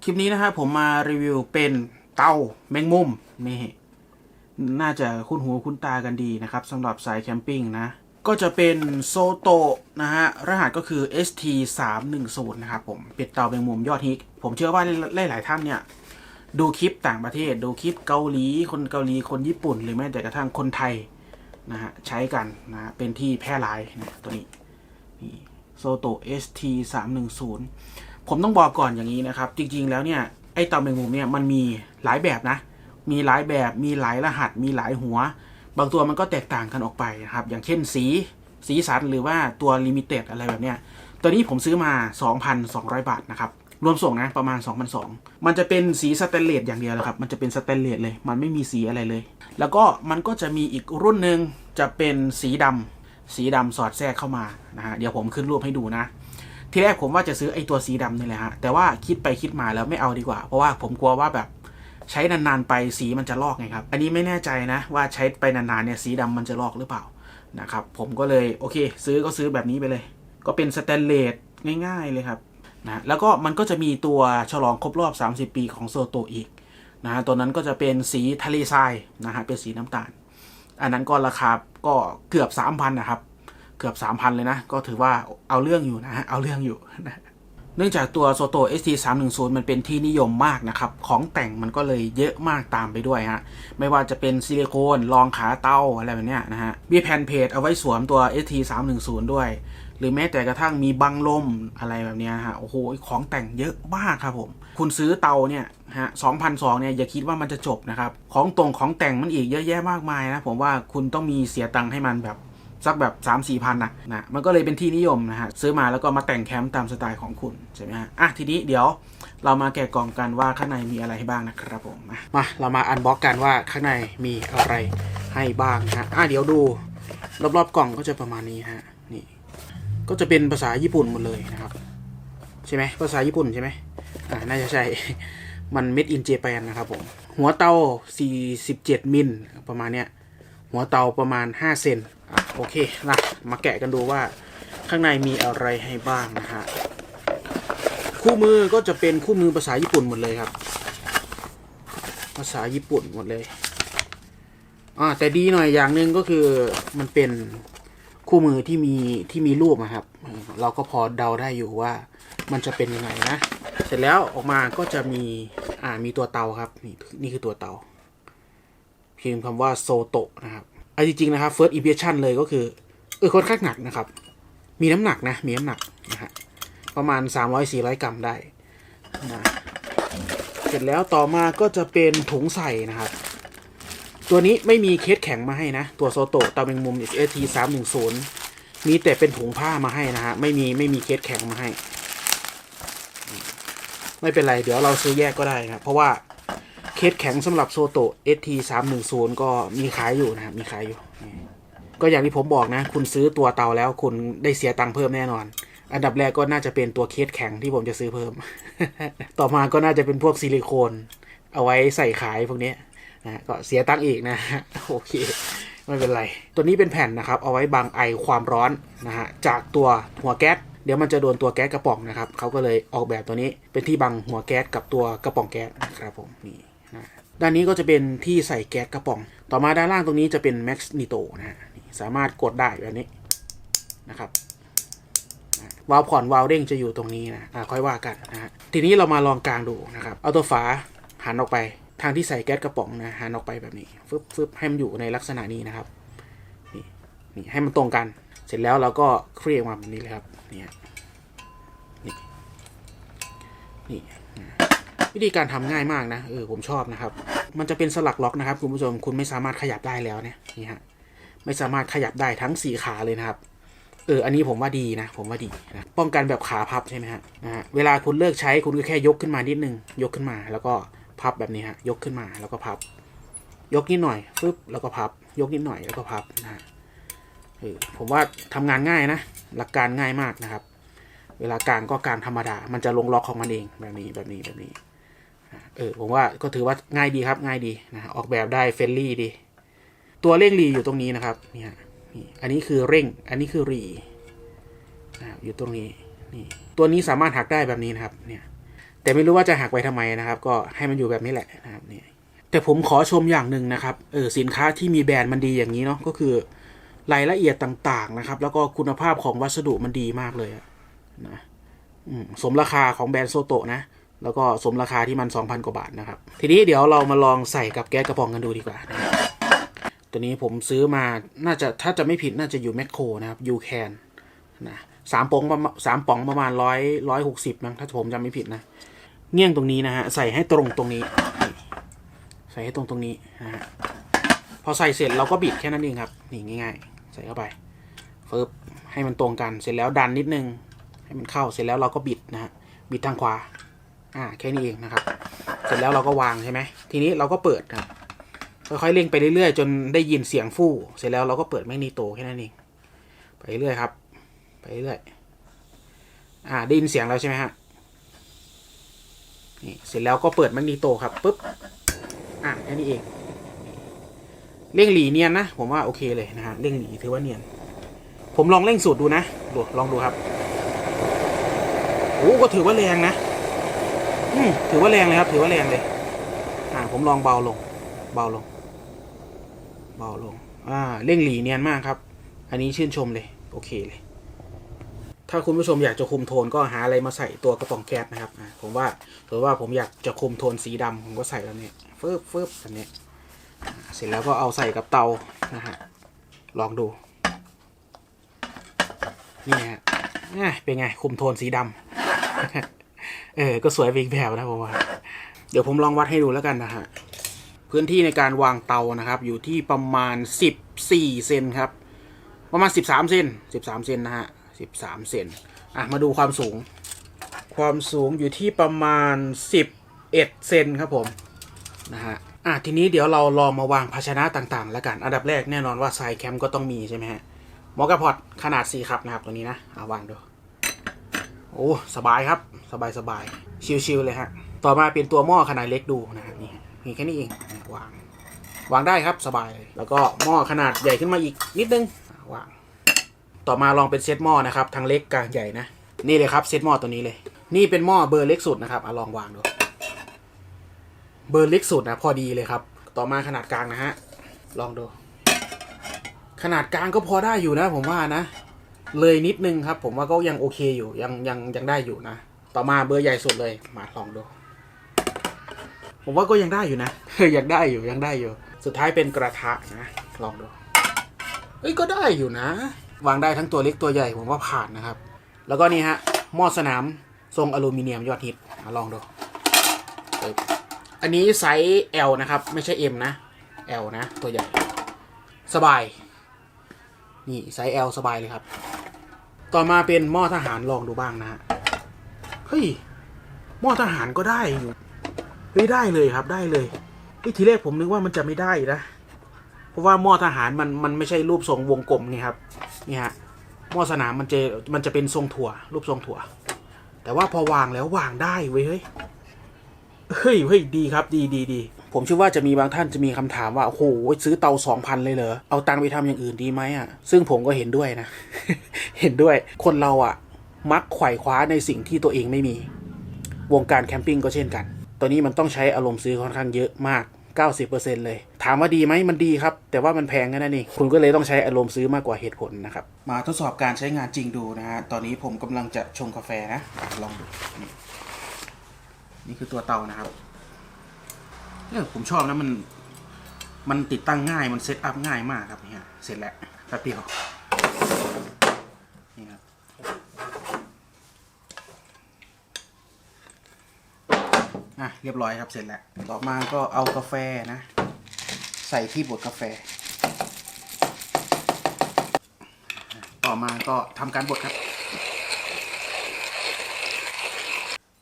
คลิปนี้นะครับผมมารีวิวเป็นเตาแมงมุมนี่น่าจะคุ้นหูคุ้นตากันดีนะครับสำหรับสายแคมปิ้งนะ ก็จะเป็นโซโตนะฮะ รหัสก็คือ ST 3 1 0 นะครับผมเป็นเตาแมงมุมยอดฮิตผมเชื่อว่าหลายๆท่านเนี่ย ดูคลิปต่างประเทศ ดูคลิปเกาหลี คนเกาหลีคนญี่ปุ่น หรือแม้แต่กระทั่งคนไทยนะฮะใช้กันนะฮะเป็นที่แพร่หลายนะตัวนี้นี่โซโต ST 3 1 0 ผมต้องบอกก่อนอย่างนี้นะครับ จริง ๆ แล้วเนี่ยไอ้เตาแมงมุมเนี่ยมันมีหลายแบบนะ มีหลายแบบมีหลายรหัส มีหลายหัว บางตัวมันก็แตกต่างกันออกไปนะครับ อย่างเช่นสีสีสันหรือว่าตัวลิมิเต็ดอะไรแบบเนี้ยตัวนี้ผมซื้อมา 2,200 บาทนะครับรวมส่งนะประมาณ2,200มันจะเป็นสีสแตนเลสอย่างเดียวแหละครับ มันจะเป็นสแตนเลสเลย มันไม่มีสีอะไรเลย แล้วก็มันก็จะมีอีกรุ่นหนึ่งจะเป็นสีดำสีดำสอดแทรกเข้ามานะฮะเดี๋ยวผมขึ้นรูปให้ดูนะ ทีแรกผมว่าจะซื้อไอ้ตัวสีดำนี่แหละฮะ แต่ว่าคิดไปคิดมาแล้วไม่เอาดีกว่า เพราะว่าผมกลัวว่าแบบใช้นานๆไปสีมันจะลอกไงครับ อันนี้ไม่แน่ใจนะ ว่าใช้ไปนานๆเนี่ยสีดำมันจะลอกหรือเปล่านะครับผมก็เลยโอเค ซื้อก็ซื้อแบบนี้ไปเลย ก็เป็นสแตนเลสง่ายๆเลยครับนะแล้วก็มันก็จะมีตัวฉลองครบรอบ 30 ปีของโซโตอีกนะฮะตัวนั้นก็จะเป็นสีทะเลทรายนะฮะเป็นสีน้ำตาล อันนั้นก็ราคาก็เกือบ 3,000นะครับ เกือบ 3,000 เลยนะ ก็ถือว่าเอาเรื่องอยู่นะฮะเอาเรื่องอยู่นะเนื่องจากตัวโซโต ST 3 1 0 มันเป็นที่นิยมมากนะครับ ของแต่งมันก็เลยเยอะมากตามไปด้วยฮะ ไม่ว่าจะเป็นซิลิโคนรองขาเต้าอะไรแบบเนี้ยนะฮะ มีแผ่นเพจเอาไว้สวมตัว ST 3 1 0 ด้วย หรือแม้แต่กระทั่งมีบังลมอะไรแบบเนี้ยฮะ โอ้โห ของแต่งเยอะมากครับผม คุณซื้อเตาเนี่ยฮะ2,200เนี่ยอย่าคิดว่ามันจะจบนะครับ ของตรงของแต่งมันอีกเยอะแยะมากมายนะ ผมว่าคุณต้องมีเสียตังค์ให้มันแบบ สักแบบ3 4พันนะนะมันก็เลยเป็นที่นิยมนะฮะซื้อมาแล้วก็มาแต่งแคมป์ตามสไตล์ของคุณใช่ไหมฮะอะทีนี้เดี๋ยวเรามาแกะกล่องกันว่าข้างในมีอะไรให้บ้างนะครับผมมามาเรามาอันบ็อกกันว่าข้างในมีอะไรให้บ้างนะฮะอะเดี๋ยวดูรอบๆกล่องก็จะประมาณนี้ฮะนี่ก็จะเป็นภาษาญี่ปุ่นหมดเลยนะครับ ใช่ไหมภาษาญี่ปุ่นใช่ไหมอ่าน่าจะใช่มัน made in Japan นนะครับผมหัวเตา 47 มิลประมาณเนี้ยหัวเตาประมาณ 5 เซน โอเคนะมาแกะกันดูว่าข้างในมีอะไรให้บ้างนะฮะคู่มือก็จะเป็นคู่มือภาษาญี่ปุ่นหมดเลยครับ ภาษาญี่ปุ่นหมดเลยอ่าแต่ดีหน่อยอย่างหนึ่งก็คือมันเป็นคู่มือที่มีที่มีรูปนะครับ เราก็พอเดาได้อยู่ว่ามันจะเป็นยังไงนะ เสร็จแล้วออกมาก็จะมีอ่ามีตัวเตาครับ นี่นี่คือตัวเตาพิมพ์คำว่าโซโตะนะครับ ไอ้จริงๆนะครับ first impression เลยก็คือเออค่อนข้างหนักนะครับ มีน้ำหนักนะ มีน้ำหนักนะฮะประมาณ 300-400 กรัมได้นะเสร็จแล้วต่อมาก็จะเป็นถุงใส่นะครับ ตัวนี้ไม่มีเคสแข็งมาให้นะ ตัวโซโตะตาเมงมุม ST 3 1 0มีแต่เป็นถุงผ้ามาให้นะฮะไม่มีไม่มีเคสแข็งมาให้ ไม่เป็นไร เดี๋ยวเราซื้อแยกก็ได้นะเพราะว่า เคสแข็งสำหรับโซโต ST 3 1 0ก็มีขายอยู่นะครับมีขายอยู่ ก็อย่างที่ผมบอกนะ คุณซื้อตัวเตาแล้วคุณได้เสียตังค์เพิ่มแน่นอน อันดับแรกก็น่าจะเป็นตัวเคสแข็งที่ผมจะซื้อเพิ่ม ต่อมาก็น่าจะเป็นพวกซิลิโคน เอาไว้ใส่ขายพวกนี้นะก็เสียตังค์อีกนะโอเคไม่เป็นไร ตัวนี้เป็นแผ่นนะครับ เอาไว้บังไอความร้อนนะฮะจากตัวหัวแก๊สเดี๋ยวมันจะโดนตัวแก๊สกระป๋องนะครับ เขาก็เลยออกแบบตัวนี้เป็นที่บังหัวแก๊สกับตัวกระป๋องแก๊สนะครับผมนี่ ด้านนี้ก็จะเป็นที่ใส่แก๊สกระป๋อง ต่อมาด้านล่างตรงนี้จะเป็นแม็กซ์นิโตนะฮะสามารถกดได้แบบนี้นะครับวาล์วผ่อนวาล์วเด้งจะอยู่ตรงนี้นะะค่อยว่ากันนะฮะทีนี้เรามาลองกลางดูนะครับ เอาตัวฝาหันออกไป ทางที่ใส่แก๊สกระป๋องนะหันออกไปแบบนี้ฟึบฟึบให้มันอยู่ในลักษณะนี้นะครับนี่นี่ให้มันตรงกัน เสร็จแล้วเราก็เคลียร์มาแบบนี้เลยครับนี่นี่ วิธีการทำง่ายมากนะเออผมชอบนะครับ มันจะเป็นสลักล็อกนะครับคุณผู้ชมคุณไม่สามารถขยับได้แล้วเนี่ยนี่ฮะไม่สามารถขยับได้ทั้งสี่ขาเลยนะครับเอออันนี้ผมว่าดีนะ ผมว่าดีนะป้องกันแบบขาพับใช่ไหมฮะนะฮะเวลาคุณเลิกใช้คุณก็แค่ยกขึ้นมานิดนึง ยกขึ้นมา แล้วก็พับแบบนี้ฮะยกขึ้นมาแล้วก็พับ ยกนิดหน่อยฟึบแล้วก็พับ ยกนิดหน่อยแล้วก็พับนะฮะเออผมว่าทำงานง่ายนะ หลักการง่ายมากนะครับ เวลากลางก็กลางธรรมดา มันจะลงล็อกของมันเองแบบนี้แบบนี้แบบนี้ เออผมว่าก็ถือว่าง่ายดีครับง่ายดีนะออกแบบได้เฟรนลี่ดี ตัวเร่งรีอยู่ตรงนี้นะครับเนี่ยนี่อันนี้คือเร่ง อันนี้คือรีนะครับอยู่ตรงนี้นี่ตัวนี้สามารถหักได้แบบนี้นะครับเนี่ยแต่ไม่รู้ว่าจะหักไว้ทำไมนะครับ ก็ให้มันอยู่แบบนี้แหละนะครับนี่แต่ผมขอชมอย่างหนึ่งนะครับเออสินค้าที่มีแบรนด์มันดีอย่างนี้เนาะก็คือรายละเอียดต่างๆนะครับ แล้วก็คุณภาพของวัสดุมันดีมากเลยนะสมราคาของแบรนด์โซโตะนะ แล้วก็สมราคาที่มัน 2,000 กว่าบาทนะครับ ทีนี้เดี๋ยวเรามาลองใส่กับแก๊สกระป๋องกันดูดีกว่านะครับตัวนี้ผมซื้อมาน่าจะถ้าจะไม่ผิดน่าจะอยู่แมคโครนะครับยูแคนนะสามป๋องประมาณสามป๋องประมาณร้อยร้อยหกสิบมั้งถ้าผมจำไม่ผิดนะเงี้ยงตรงนี้นะฮะใส่ให้ตรงตรงนี้ ใส่ให้ตรงตรงนี้นะฮะพอใส่เสร็จเราก็บิดแค่นั้นเองครับนี่ง่าย ๆ ใส่เข้าไปฟึบให้มันตรงกันเสร็จแล้วดันนิดนึง ให้มันเข้าเสร็จแล้วเราก็บิดนะฮะบิดทางขวา อ่าแค่นี้เองนะครับ เสร็จแล้วเราก็วางใช่ไหมทีนี้เราก็เปิดครับค่อยๆเร่งไปเรื่อยๆ จนได้ยินเสียงฟู่เสร็จแล้วเราก็เปิดแมกนีโตแค่นั้นเองไปเรื่อยครับ ไปเรื่อยอ่าได้ยินเสียงแล้วใช่ไหมฮะนี่เสร็จแล้วก็เปิดแมกนีโตครับปุ๊บอ่าแค่นี้เองเร่งหลีเนียนนะผมว่าโอเคเลยนะฮะเร่งหลีถือว่าเนียน ผมลองเร่งสูตรดูนะดูลองดูครับโอ้ก็ถือว่าแรงนะ ถือว่าแรงเลยครับ ถือว่าแรงเลย อ่า ผมลองเบาลง เบาลง เบาลง อ่า เร่งหลีเนียนมากครับ อันนี้ชื่นชมเลย โอเคเลย ถ้าคุณผู้ชมอยากจะคุมโทนก็หาอะไรมาใส่ตัวกระป๋องแก๊สนะครับ อ่า ผมว่าหรือว่าผมอยากจะคุมโทนสีดำผมก็ใส่แล้วเนี่ยฟึบฟึบอันนี้ เสร็จแล้วก็เอาใส่กับเตา นะฮะ ลองดู นี่ฮะอะเป็นไง คุมโทนสีดำ เออ ก็สวยไปอีกแบบนะผมว่า เดี๋ยวผมลองวัดให้ดูแล้วกันนะฮะ พื้นที่ในการวางเตานะครับ อยู่ที่ประมาณ 14 เซนครับ ประมาณ 13 เซน 13 เซนนะฮะ 13 เซน อะ มาดูความสูง ความสูงอยู่ที่ประมาณ 11 เซนครับผม นะฮะ อะ ทีนี้เดี๋ยวเราลองมาวางภาชนะต่างๆ แล้วกัน อันดับแรกแน่นอนว่าไซแคมก็ต้องมีใช่ไหมฮะมอกระพอดขนาด 4 ครับนะครับตัวนี้นะ เอาวางดู โอ้ สบายครับ สบายสบายชิวๆเลยฮะ ต่อมาเป็นตัวหม้อขนาดเล็กดูนะฮะนี่มีแค่นี้เองวาง วางได้ครับสบายเลยแล้วก็หม้อขนาดใหญ่ขึ้นมาอีกนิดนึงวาง ต่อมาลองเป็นเซตหม้อนะครับทั้งเล็กกลางใหญ่นะ นี่เลยครับเซตหม้อตัวนี้เลย นี่เป็นหม้อเบอร์เล็กสุดนะครับอะลองวางดู เบอร์เล็กสุดนะพอดีเลยครับ ต่อมาขนาดกลางนะฮะ ลองดู ขนาดกลางก็พอได้อยู่นะ ผมว่านะเลยนิดนึงครับ ผมว่าก็ยังโอเคอยู่ยังยังยังได้อยู่นะ ต่อมาเบอร์ใหญ่สุดเลย มาลองดู ผมว่าก็ยังได้อยู่นะยังได้อยู่ยังได้อยู่ สุดท้ายเป็นกระทะนะ ลองดู เอ้ยก็ได้อยู่นะ วางได้ทั้งตัวเล็กตัวใหญ่ผมว่าผ่านนะครับ แล้วก็นี่ฮะหม้อสนามทรงอลูมิเนียมยอดฮิตอะลองดูปึ๊บอันนี้ไซส์ L นะครับ ไม่ใช่ M นะ L นะ ตัวใหญ่ สบาย นี่ไซส์ L สบายเลยครับ ต่อมาเป็นหม้อทหารลองดูบ้างนะฮะ เฮ้ยหม้อทหารก็ได้อยู่เฮ้ยได้เลยครับได้เลยเฮ้ทีแรกผมนึกว่ามันจะไม่ได้นะ เพราะว่าหม้อทหารมันมันไม่ใช่รูปทรงวงกลมนี่ครับนี่ฮะหม้อสนามมันจะมันจะเป็นทรงถั่ว รูปทรงถั่ว แต่ว่าพอวางแล้ววางได้เว้ยเฮ้ยเฮ้ยเฮ้ยดีครับดีดีดีผมเชื่อว่าจะมีบางท่านจะมีคำถามว่าโอ้โหซื้อเตาสองพันเลยเหรอเอาตังค์ไปทำอย่างอื่นดีไหมอะซึ่งผมก็เห็นด้วยนะ เห็นด้วยคนเราอะ มักไขว่คว้าในสิ่งที่ตัวเองไม่มี วงการแคมปิ้งก็เช่นกัน ตัวนี้มันต้องใช้อารมณ์ซื้อค่อนข้างเยอะมาก 90%เลย ถามว่าดีไหมมันดีครับ แต่ว่ามันแพงแค่นั้นเองคุณก็เลยต้องใช้อารมณ์ซื้อมากกว่าเหตุผลนะครับ มาทดสอบการใช้งานจริงดูนะฮะ ตอนนี้ผมกำลังจะชงกาแฟนะ ลองดู นี่นี่คือตัวเตานะครับเนี่ยผมชอบนะมัน มันติดตั้งง่าย มันเซตอัพง่ายมากครับเนี่ย เสร็จแล้วแป๊บเดียว นี่ครับ อะเรียบร้อยครับเสร็จแล้ว ต่อมาก็เอากาแฟนะ ใส่ที่บดกาแฟ ต่อมาก็ทำการบดครับ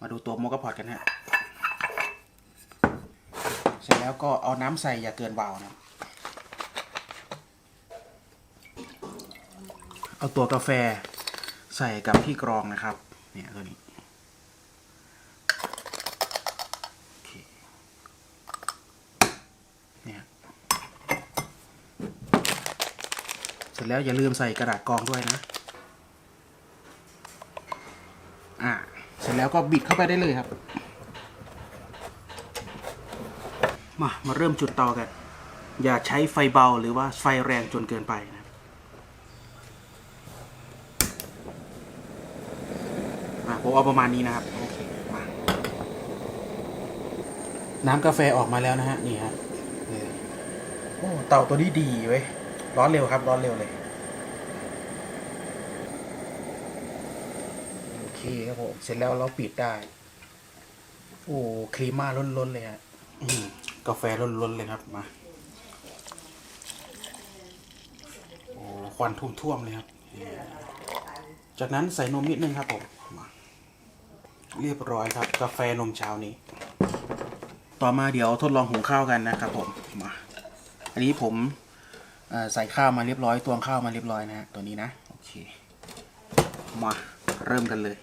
มาดูตัวโมกาพอดกันฮะเสร็จแล้วก็เอาน้ำใส่อย่าเกินวาวนะเอาตัวกาแฟใส่กับที่กรองนะครับ เนี่ยตัวนี้ แล้วอย่าลืมใส่กระดาษกรองด้วยนะ อ่าเสร็จแล้วก็บิดเข้าไปได้เลยครับ มา มาเริ่มจุดเตากัน อย่าใช้ไฟเบาหรือว่าไฟแรงจนเกินไปนะผมเอาประมาณนี้นะครับโอเคน้ำกาแฟออกมาแล้วนะฮะ นี่ฮะโอ้เต่าตัวนี้ดีเว้ย ร้อนเร็วครับ ร้อนเร็วเลยโอเคครับผมเสร็จแล้วเราปิดได้ โอ้ครีมมาล้นๆเลยฮะกาแฟล้นๆเลยครับมาโอ้ควันท่วมๆเลยครับ จากนั้นใส่นมนิดนึงครับผมมาเรียบร้อยครับ กาแฟนมเช้านี้ ต่อมาเดี๋ยวทดลองหุงข้าวกันนะครับผมมาอันนี้ผม ใส่ข้าวมาเรียบร้อยตวงข้าวมาเรียบร้อยนะฮะตัวนี้นะโอเคมาเริ่มกันเลย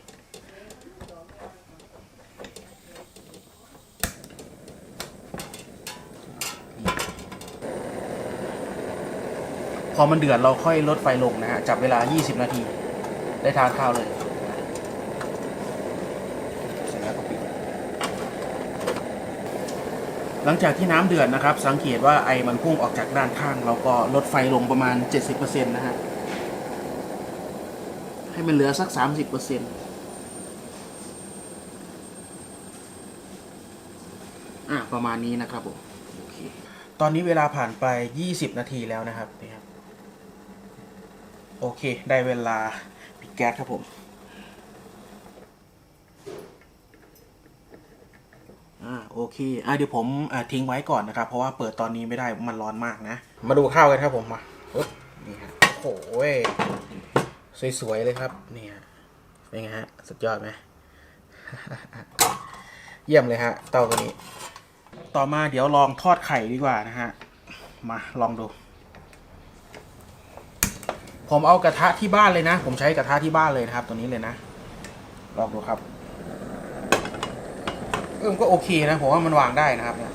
พอมันเดือดเราค่อยลดไฟลงนะฮะจับเวลา 20 นาที ได้ทานข้าวเลยเสร็จแล้วก็ปิด หลังจากที่น้ำเดือดนะครับ สังเกตว่าไอมันพุ่งออกจากด้านข้าง เราก็ลดไฟลงประมาณ 70%นะฮะให้มันเหลือสัก 30%อะประมาณนี้นะครับผมโอเคตอนนี้เวลาผ่านไป 20 นาทีแล้วนะครับนี่ครับ โอเค ได้เวลาปิดแก๊สครับผม อ่าโอเคอะเดี๋ยวผมอ่าทิ้งไว้ก่อนนะครับ เพราะว่าเปิดตอนนี้ไม่ได้มันร้อนมากนะ มาดูข้าวกันครับผมมาปึ๊บนี่ฮะโอ้โห้ยสวยๆเลยครับนี่ฮะเป็นไงฮะสุดยอดไหมเยี่ยมเลยฮะเตาตัวนี้ ต่อมาเดี๋ยวลองทอดไข่ดีกว่านะฮะมาลองดู ผมเอากระทะที่บ้านเลยนะ ผมใช้กระทะที่บ้านเลยนะครับ ตัวนี้เลยนะ ลองดูครับ ออมันก็โอเคนะผมว่ามันวางได้นะครับเนี่ย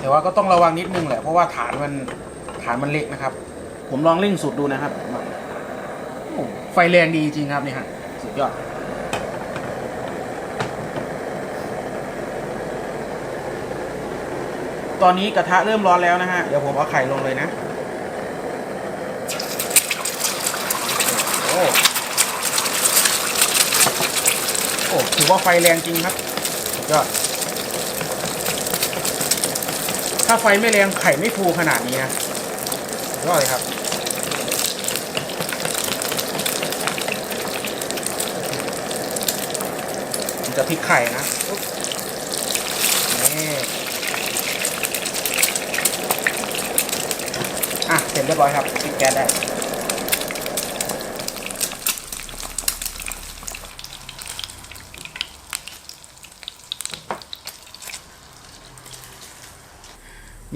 แต่ว่าก็ต้องระวังนิดนึงแหละเพราะว่าฐานมันฐานมันเล็กนะครับ ผมลองเร่งสุดดูนะครับไฟแรงดีจริงครับนี่ฮะสุดยอดตอนนี้กระทะเริ่มร้อนแล้วนะฮะ เดี๋ยวผมเอาไข่ลงเลยนะ โอ้โอ้ ถือว่าไฟแรงจริงครับสุดยอดถ้าไฟไม่แรงไข่ไม่ฟูขนาดนี้นะสุดยอดเลยครับจะพลิกไข่นะนี่อะเสร็จเรียบร้อยครับปิดแก๊สได้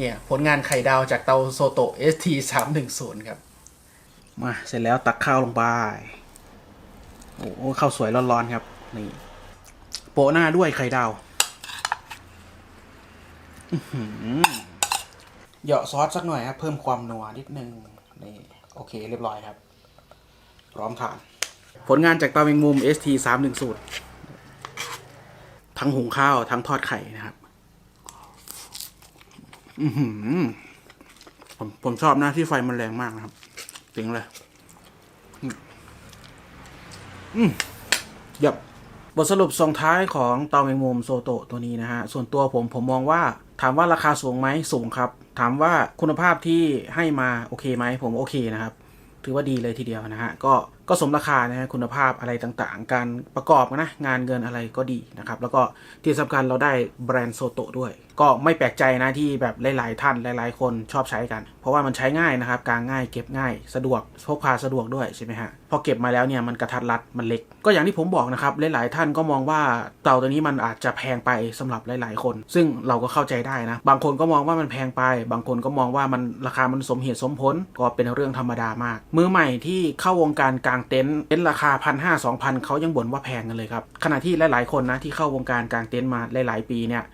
เนี่ยผลงานไข่ดาวจากเตาโซโตะ ST 3 1 0ครับ มาเสร็จแล้วตักข้าวลงไป โอ้โหข้าวสวยร้อนๆครับ นี่ โปะหน้าด้วยไข่ดาวเหยาะซอสสักหน่อยครับ เพิ่มความนัวนิดนึงนี่โอเคเรียบร้อยครับพร้อมทาน ผลงานจากเตาแมงมุม ST 3 1 0ทั้งหุงข้าวทั้งทอดไข่นะครับ อือผมผมชอบน้าที่ไฟมันแรงมากนะครับจริงเลยอืมยับบทสรุปส่งท้ายของเตาแมงมุมโซโตะตัวนี้นะฮะ ส่วนตัวผมผมมองว่า ถามว่าราคาสูงไหมสูงครับ ถามว่าคุณภาพที่ให้มาโอเคไหมผมโอเคนะครับ ถือว่าดีเลยทีเดียวนะฮะ ก็ ก็สมราคานะคุณภาพอะไรต่างๆ การประกอบนะงานเงินอะไรก็ดีนะครับ แล้วก็ที่สำคัญเราได้แบรนด์โซโตด้วย ก็ไม่แปลกใจนะที่แบบหลายๆท่านหลายๆ คนชอบใช้กัน เพราะว่ามันใช้ง่ายนะครับกางง่ายเก็บง่ายสะดวกพกพาสะดวกด้วยใช่ไหมฮะพอเก็บมาแล้วเนี่ยมันกระทัดรัดมันเล็ก ก็อย่างที่ผมบอกนะครับหลายๆท่านก็มองว่าเต่าตัวนี้มันอาจจะแพงไปสำหรับหลาย ๆ คน ซึ่งเราก็เข้าใจได้นะบางคนก็มองว่ามันแพงไป บางคนก็มองว่ามันราคามันสมเหตุสมผลก็เป็นเรื่องธรรมดามาก มือใหม่ที่เข้าวงการกางเต็นท์เต็นท์ราคาพันห้าสองพันเขายังบ่นว่าแพงกันเลยครับ ขณะที่หลาย ๆ คนนะที่เข้าวงการกางเต็นท์มาหลาย ๆ ปีเนี่ย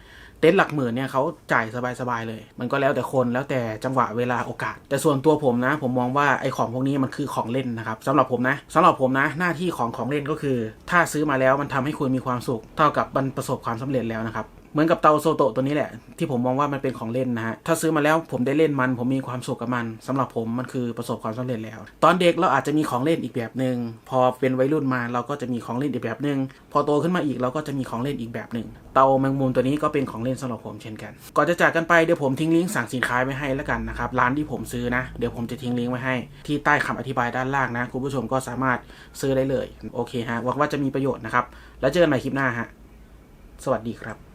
เต็นท์หลักหมื่นเนี่ยเขาจ่ายสบายๆเลย มันก็แล้วแต่คนแล้วแต่จังหวะเวลาโอกาส แต่ส่วนตัวผมนะ ผมมองว่าไอ้ของพวกนี้มันคือของเล่นนะครับสำหรับผมนะสำหรับผมนะ หน้าที่ของของเล่นก็คือ ถ้าซื้อมาแล้วมันทำให้คุณมีความสุข เท่ากับมันประสบความสำเร็จแล้วนะครับ เหมือนกับเตาโซโตตัวนี้แหละ ที่ผมมองว่ามันเป็นของเล่นนะฮะ ถ้าซื้อมาแล้วผมได้เล่นมัน ผมมีความสุขกับมันสำหรับผมมันคือประสบความสำเร็จแล้ว ตอนเด็กเราอาจจะมีของเล่นอีกแบบหนึ่งพอเป็นวัยรุ่นมาเราก็จะมีของเล่นอีกแบบหนึ่งพอโตขึ้นมาอีกเราก็จะมีของเล่นอีกแบบหนึ่งเตาแมงมุมตัวนี้ก็เป็นของเล่นสำหรับผมเช่นกัน ก่อนจะจากกันไปเดี๋ยวผมทิ้งลิงก์สั่งสินค้าไว้ให้แล้วกันนะครับร้านที่ผมซื้อนะเดี๋ยวผมจะทิ้งลิงก์ไว้ให้ที่ใต้คำอธิบายด้านล่างนะคุณผู้ชมก็สามารถซื้อได้เลยโอเคฮะหวังว่าจะมีประโยชน์นะครับแล้วเจอกันใหม่คลิปหน้าฮะสวัสดีครับ